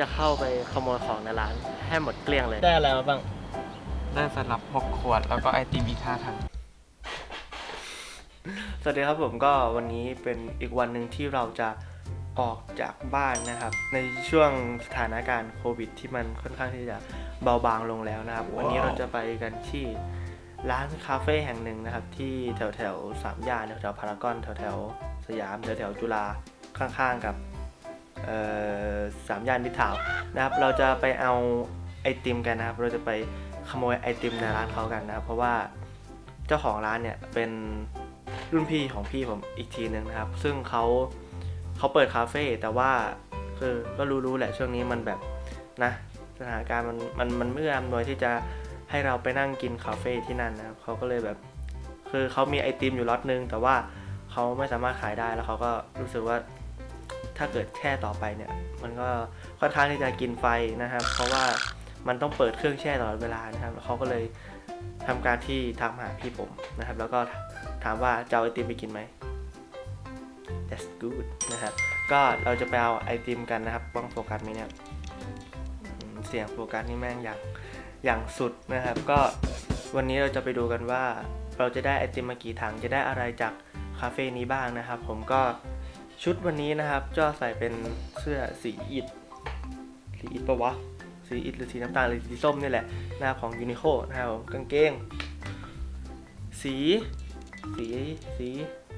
จะเข้าไปขโมยของในร้านให้หมดเกลี้ยงเลย ได้อะไรมาบ้าง ได้สลับหกขวด แล้วก็ไอติมอีกห้าถังสวัสดีครับผมก็วันนี้เป็นอีกวันหนึ่งที่เราจะออกจากบ้านนะครับ ในช่วงสถานการณ์โควิด ที่มันค่อนข้างที่จะเบาบางลงแล้วนะครับ วันนี้เราจะไปกันที่ร้านคาเฟ่แห่งหนึ่งนะครับ ที่แถวแถวๆสามย่านแถวแถวๆพารากอนแถวแถวๆสยามแถวแถวๆจุฬาข้างๆกับเอ่อ สามย่านมิตรทาวนะครับ เราจะไปเอาไอติมกันนะครับ เราจะไปขโมยไอติมในร้านเขากันนะครับ เพราะว่าเจ้าของร้านเนี่ยเป็นรุ่นพี่ของพี่ผมอีกทีหนึ่งนะครับ ซึ่งเขาเขาเปิดคาเฟ่แต่ว่าคือก็รู้ๆแหละช่วงนี้มันแบบนะสถานการณ์มันมันมันไม่เอื้ออำนวยที่จะให้เราไปนั่งกินคาเฟ่ที่นั่นนะครับเขาก็เลยแบบ คือเขามีไอติมอยู่ล็อตนึง แต่ว่าเขาไม่สามารถขายได้แล้วเขาก็รู้สึกว่า ถ้าเกิดแช่ต่อไปเนี่ย มันก็ค่อนข้างที่จะกินไฟนะครับ เพราะว่ามันต้องเปิดเครื่องแช่ตลอดเวลานะครับเขาก็เลยทำการที่ทักมาหาพี่ผมนะครับ แล้วก็ถามว่าจะเอาไอติมไปกินไหม that's good นะครับ ก็เราจะไปเอาไอติมกันนะครับบ้องโฟกัสไหมเนี่ยเสียงโฟกัสนี่แม่งอย่างอย่างสุดนะครับ ก็วันนี้เราจะไปดูกันว่าเราจะได้ไอติมมากี่ถังจะได้อะไรจากคาเฟ่นี้บ้างนะครับ ผมก็ ชุดวันนี้นะครับก็ใส่เป็นเสื้อสีอิฐสีอิฐปะวะ สีอิฐหรือสีน้ำตาลหรือสีส้มนี่แหละนะครับของยูนิโคนะครับกางเกง สี สีสี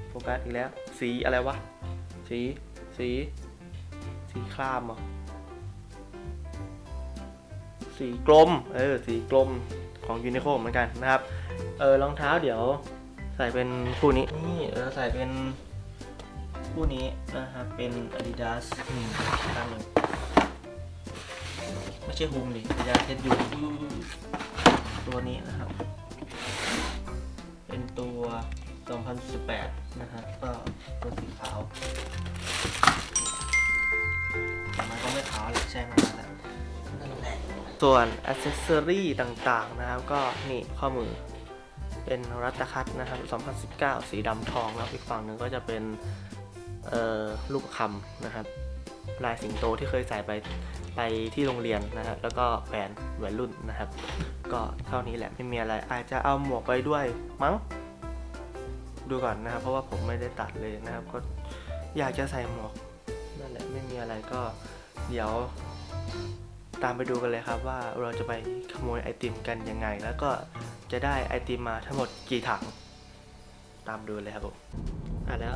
โฟกัสอีกแล้ว สีอะไรวะ สี สี สีครามเหรอสีกลม เออ สีกลมของยูนิโคเหมือนกันนะครับ เออรองเท้าเดี๋ยวใส่เป็นคู่นี้ นี่เราใส่เป็น คู่นี้นะครับ เป็น Adidas อืมข้างหนึ่งไม่ใช่ฮูมดิ Adidas เทสยูตัวนี้นะครับ เป็นตัว 2018 นะฮะก็ตัวสีขาวมันก็ไม่ขาวหรอกใช่ไหมล่ะส่วนอ c เซสซอรี่ต่างๆนะครับ ก็นี่ข้อมือเป็นรัตคัตนะครับ 2019 สีดำทองแล้วอีกฝั่งหนึ่งก็จะเป็น ลูกคำนะครับ ลายสิงโตที่เคยใส่ไปไปที่โรงเรียนนะฮะแล้วก็แหวนแหวนรุ่นนะครับ ก็เท่านี้แหละไม่มีอะไร อาจจะเอาหมวกไปด้วยมั้งดูก่อนนะครับ เพราะว่าผมไม่ได้ตัดเลยนะครับ ก็อยากจะใส่หมวกนั่นแหละไม่มีอะไรก็เดี๋ยวตามไปดูกันเลยครับว่าเราจะไปขโมยไอติมกันยังไง แล้วก็จะได้ไอติมมาทั้งหมดกี่ถัง ตามดูเลยครับผมอะแล้ว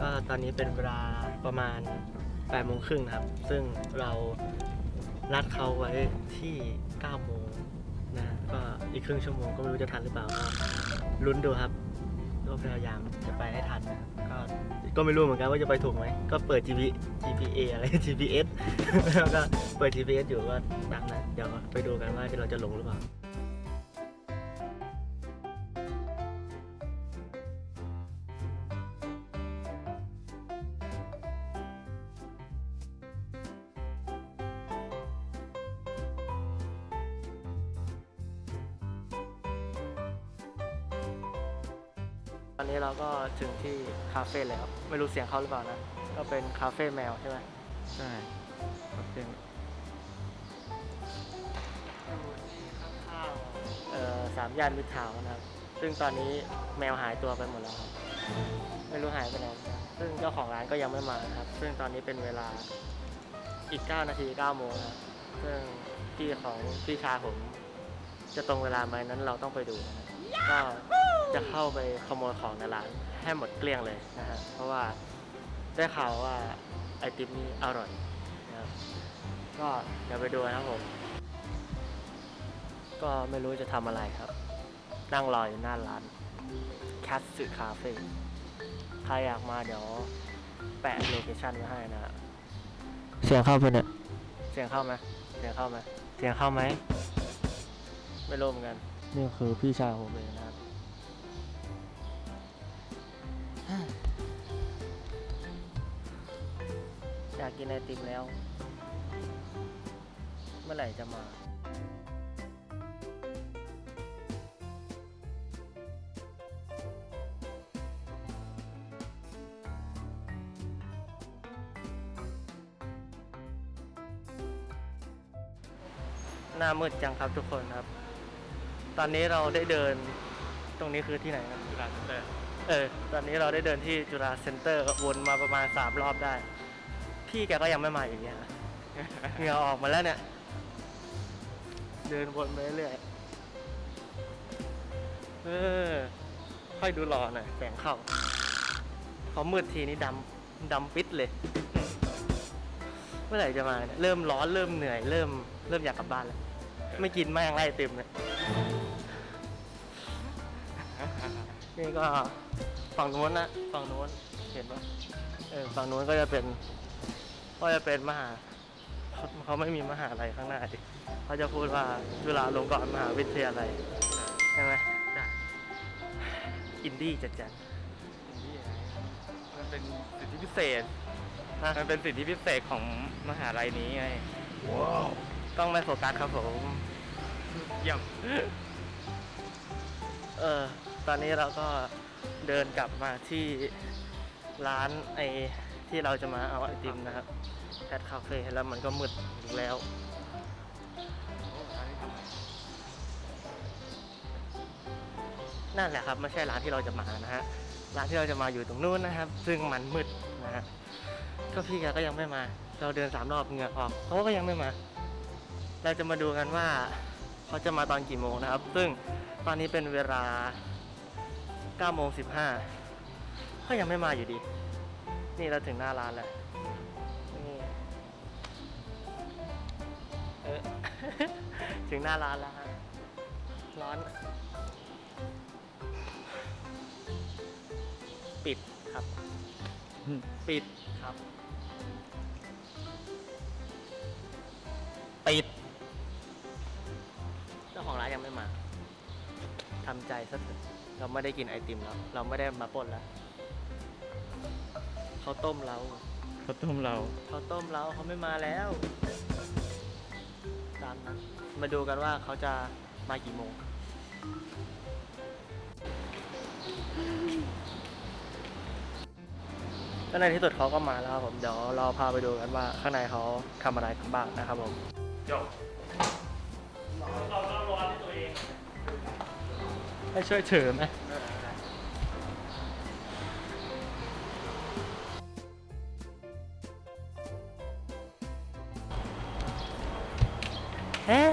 ก็ตอนนี้เป็นเวลาประมาณ8โมงครึ่งนะครับ ซึ่งเรานัดเขาไว้ที่9โมงนะก็อีกครึ่งชั่วโมงก็ไม่รู้จะทันหรือเปล่าก็ลุ้นดูครับก็พยายามจะไปให้ทันนะก็ก็ไม่รู้เหมือนกันว่าจะไปถูกไหมก็เปิด GP GPA อะไร GPS แล้วก็เปิด GPS อยู่ก็ตามนั้นเดี๋ยวไปดูกันว่าเราจะหลงหรือเปล่า ตอนนี้เราก็ถึงที่คาเฟ่แล้ว ไม่รู้เสียงเขาหรือเปล่านะ ก็เป็นคาเฟ่แมวใช่ไหมใช่ครับเป็นข้างๆเอ่อสามย่านมิตรทาวน์นะครับ ซึ่งตอนนี้แมวหายตัวไปหมดแล้วครับ ไม่รู้หายไปไหนนะซึ่งเจ้าของร้านก็ยังไม่มานะครับ ซึ่งตอนนี้เป็นเวลาอีก 9 นาที9โมงนะครับซึ่งพี่ของพี่ชายผมจะตรงเวลาไหมนั้นเราต้องไปดูนะครับก็ จะเข้าไปขโมยของในร้านให้หมดเกลี้ยงเลยนะฮะเพราะว่าได้ข่าวว่าไอติมนี่อร่อยนะครับก็เดี๋ยวไปดูนะครับผม ก็ไม่รู้จะทำอะไรครับ นั่งรออยู่หน้าร้านแคสสึคาเฟ่ใครอยากมาเดี๋ยวแปะโลเคชั่นไว้ให้นะฮะเสียงเข้าไปเนี่ย เสียงเข้าไหมเสียงเข้าไหมเสียงเข้าไหม ไม่รู้เหมือนกัน นี่คือพี่ชายผมเองนะครับ อยากกินไอติมแล้ว เมื่อไหร่จะมาหน้ามืดจังครับทุกคนครับ ตอนนี้เราได้เดิน ตรงนี้คือที่ไหนครับ จุฬาเซ็นเตอร์ เออ ตอนนี้เราได้เดินที่จุฬาเซ็นเตอร์วนมาประมาณสามรอบได้ พี่แกก็ยังไม่มาอย่างเงี้ยเหงื่อออกมาแล้วเนี่ย เดินวนไปเรื่อยเออ ค่อยดูหล่อหน่อยแสงเข้าพอมืดทีนี้ดำดำปิดเลย เมื่อไหร่จะมาเนี่ยเริ่มร้อนเริ่มเหนื่อย เริ่มเริ่มอยากกลับบ้านแล้ว ไม่กินแม่งไล่เต็มเลยนี่ก็ฝั่งนู้นนะฝั่งนู้นเห็นปะเออฝั่งนู้นก็จะเป็น ก็จะเป็นมหาเขาเขาไม่มีมหาลัยข้างหน้าดิเขาจะพูดว่าจุฬาลงกรณ์มหาวิทยาลัยใช่ไหมใช่อินดี้จัดจัดนี่ไงมันเป็นสิทธิพิเศษๆฮะมันเป็นสิทธิพิเศษของมหาลัยนี้ไงต้องไม่โฟกัสครับผมเยี่ยมเออ ตอนนี้เราก็เดินกลับมาที่ร้านไอ ที่เราจะมาเอาไอติมนะครับแพทคาเฟ่แล้วมันก็มืดอีกแล้วนั่นแหละครับไม่ใช่ร้านที่เราจะมานะฮะร้านที่เราจะมาอยู่ตรงนู้นนะครับ ซึ่งมันมืดนะฮะก็พี่แกก็ยังไม่มา เราเดินสามรอบเหงื่อออกเขาก็ยังไม่มา เราจะมาดูกันว่าเขาจะมาตอนกี่โมงนะครับ ซึ่งตอนนี้เป็นเวลา9โมง15เขายังไม่มาอยู่ดี นี่เราถึงหน้าร้านแล้วนี่เออ ถึงหน้าร้านแล้วฮะ ร้อน ปิดครับ ปิดครับ ปิด เจ้าของร้านยังไม่มาทำใจซะเถอะเราไม่ได้กินไอติมแล้ว เราไม่ได้มาปล้นแล้ว เขาต้มเราเขาต้มเราเขาต้มเราเขาไม่มาแล้วตามนั้นมาดูกันว่าเขาจะมากี่โมงแล้วในที่สุดเขาก็มาแล้วครับผม เดี๋ยวเราพาไปดูกันว่าข้างในเขาทำอะไรกันบ้างนะครับผมจบเราก็ร้อนที่ตัวเองให้ช่วยถือไหม เอ๊ะ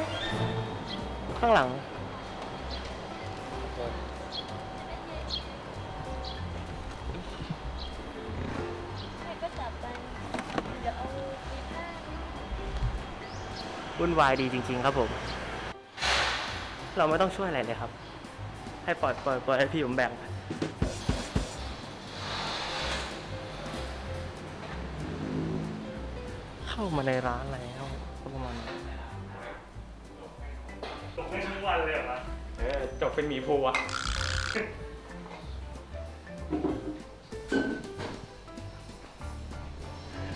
ข้างหลัง ใครก็จับไปเดี๋ยวเอาไปผ้าวุ่นวายดีจริง ๆ ครับผม เราไม่ต้องช่วยอะไรเลยครับ ให้ปล่อยปล่อยปล่อยให้พี่ผมแบ่งไปเข้ามาในร้านแล้ว กไม่ทั้งวันเลยเหรอเออจบเป็นหมีภูอะ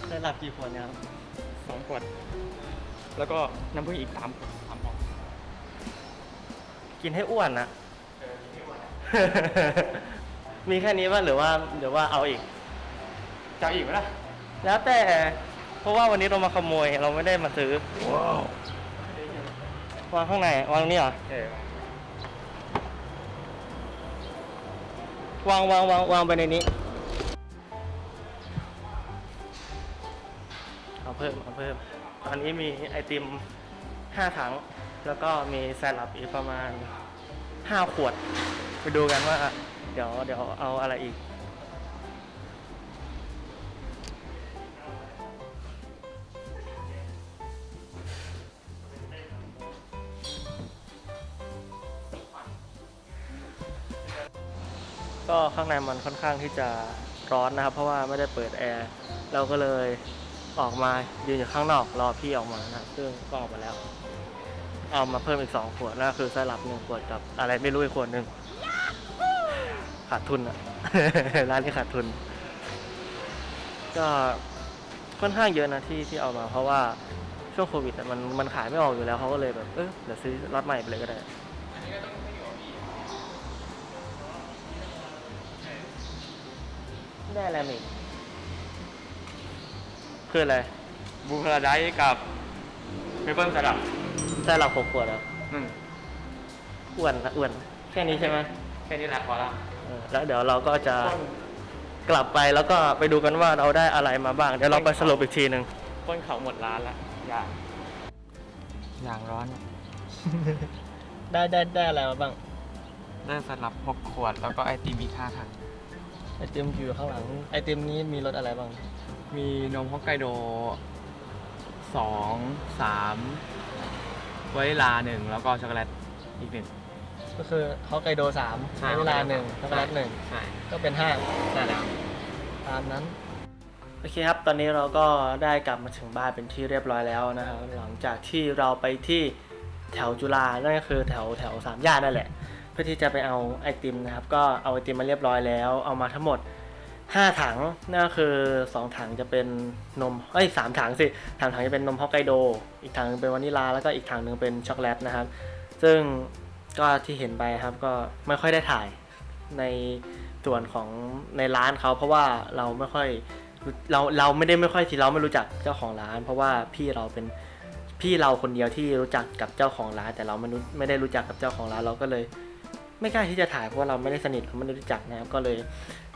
ได้หลับกี่คนเนี่ยครับสองขวด แล้วก็น้ำผึ้งอีกสามสามฟองกินให้อ้วนนะมีแค่นี้ป่ะหรือว่าหรือว่าเอาอีก จะเอาอีกไหมล่ะ แล้วแต่ เพราะว่าวันนี้เรามาขโมยเราไม่ได้มาซื้อ ว้าว วางข้างในวางตรงนี้เหรอเออวางวางวางวางไปในนี้เอาเพิ่มเอาเพิ่ม ตอนนี้มีไอติมห้าถัง แล้วก็มีแซลับอีกประมาณห้าขวด ไปดูกันว่า เดี๋ยวเดี๋ยวเอาอะไรอีก ก็ข้างในมันค่อนข้างที่จะร้อนนะครับ เพราะว่าไม่ได้เปิดแอร์เราก็เลยออกมายืนอยู่ข้างนอกรอพี่ออกมานะซึ่งก็ออกมาแล้ว เอามาเพิ่มอีกสองขวดนั่นก็คือไส้ลับหนึ่งขวดกับอะไรไม่รู้อีกขวดหนึ่งขาดทุนอะร้านนี้ขาดทุน ก็ค่อนข้างเยอะนะที่ที่เอามา เพราะว่าช่วงโควิดมันมันขายไม่ออกอยู่แล้วเขาก็เลยแบบเออเดี๋ยวซื้อล็อตใหม่ไปเลยก็ได้ ได้อะไรมาอีกคืออะไรบูพาราไดซ์กับเมเปิลสลับไส้หลับหกขวดแล้วอืมอ้วนนะอ้วน แค่นี้ใช่ไหมแค่นี้แหละพอละเออแล้วเดี๋ยวเราก็จะกลับไปแล้วก็ไปดูกันว่าเราได้อะไรมาบ้าง เดี๋ยวเราไปสรุปอีกทีหนึ่งคนเขาหมดร้านละอย่างอย่างร้อน ได้ได้ได้อะไรมาบ้าง ได้สลับหกขวดแล้วก็ไอติมอีกห้าถัง ไอติมอยู่ข้างหลัง ไอติมนี้มีรสอะไรบ้าง มีนมฮอกไกโดสองสามวานิลลาหนึ่งแล้วก็ช็อกโกแลตอีกหนึ่ง ก็คือฮอกไกโดสามใช่เวลาหนึ่งช็อกโกแลตหนึ่งใช่ก็เป็นห้านั่นแหละตามนั้น โอเคครับ ตอนนี้เราก็ได้กลับมาถึงบ้านเป็นที่เรียบร้อยแล้วนะครับ หลังจากที่เราไปที่แถวจุฬานั่นก็คือแถวแถวสามย่านนั่นแหละเพื่อที่จะไปเอาไอติมนะครับ ก็เอาไอติมมาเรียบร้อยแล้ว เอามาทั้งหมด 5 ถังนั่นก็คือ 2 ถังจะเป็นนมเอ้ยสามถังสิสามถังจะเป็นนมฮอกไกโด อีกถังเป็นวานิลาแล้วก็อีกถังหนึ่งเป็นช็อกโกแลตนะครับ ซึ่งก็ที่เห็นไปครับก็ไม่ค่อยได้ถ่ายในส่วนของในร้านเขาเพราะว่าเราไม่ค่อยเราเราไม่ได้ไม่ค่อยที่เราไม่รู้จักเจ้าของร้าน เพราะว่าพี่เราเป็นพี่เราคนเดียวที่รู้จักกับเจ้าของร้าน แต่เราไม่รู้ไม่ได้รู้จักกับเจ้าของร้านเราก็เลย ไม่กล้าที่จะถ่ายเพราะเราไม่ได้สนิทเราไม่ได้รู้จักนะครับก็เลย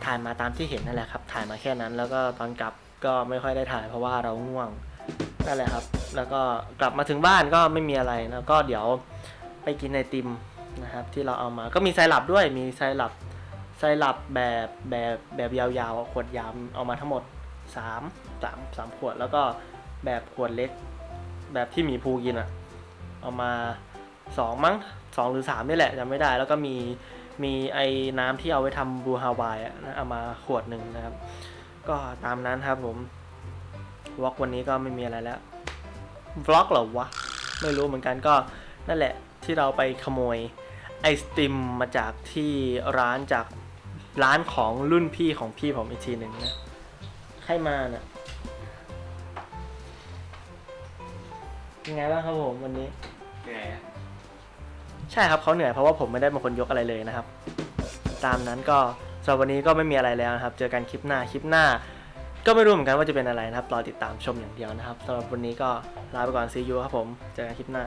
ถ่ายมาตามที่เห็นนั่นแหละครับ ถ่ายมาแค่นั้น แล้วก็ตอนกลับก็ไม่ค่อยได้ถ่ายเพราะว่าเราง่วงนั่นแหละครับ แล้วก็กลับมาถึงบ้านก็ไม่มีอะไรแล้วก็เดี๋ยวไปกินไอติมนะครับ ที่เราเอามาก็มีไซรัปด้วยมีไซรัปไซรัปแบบแบบแบบยาวๆขวดยาวเอามาทั้งหมด 3 3 3 ขวด แล้วก็แบบขวดเล็ก แบบที่หมีภูกินอะเอามาสองมั้ง สองหรือสามนี่แหละจำไม่ได้ แล้วก็มีมีไอ้น้ำที่เอาไว้ทำบลูฮาวายอะนะเอามาขวดหนึ่งนะครับ ก็ตามนั้นครับผมวอกวันนี้ก็ไม่มีอะไรแล้ววล็อกเหรอวะ ไม่รู้เหมือนกันก็นั่นแหละที่เราไปขโมยไอศติมมาจากที่ร้านจากร้านของรุ่นพี่ของพี่ผมอีกทีหนึ่งนะใครมาน่ะยังไงบ้างครับผมวันนี้เหนื่อยอะ ใช่ครับเขาเหนื่อยเพราะว่าผมไม่ได้เป็นคนยกอะไรเลยนะครับ ตามนั้นก็สำหรับวันนี้ก็ไม่มีอะไรแล้วนะครับ เจอกันคลิปหน้าคลิปหน้า ก็ไม่รู้เหมือนกันว่าจะเป็นอะไรนะครับรอติดตามชมอย่างเดียวนะครับสำหรับวันนี้ก็ลาไปก่อนซีอูครับผมเจอกันคลิปหน้า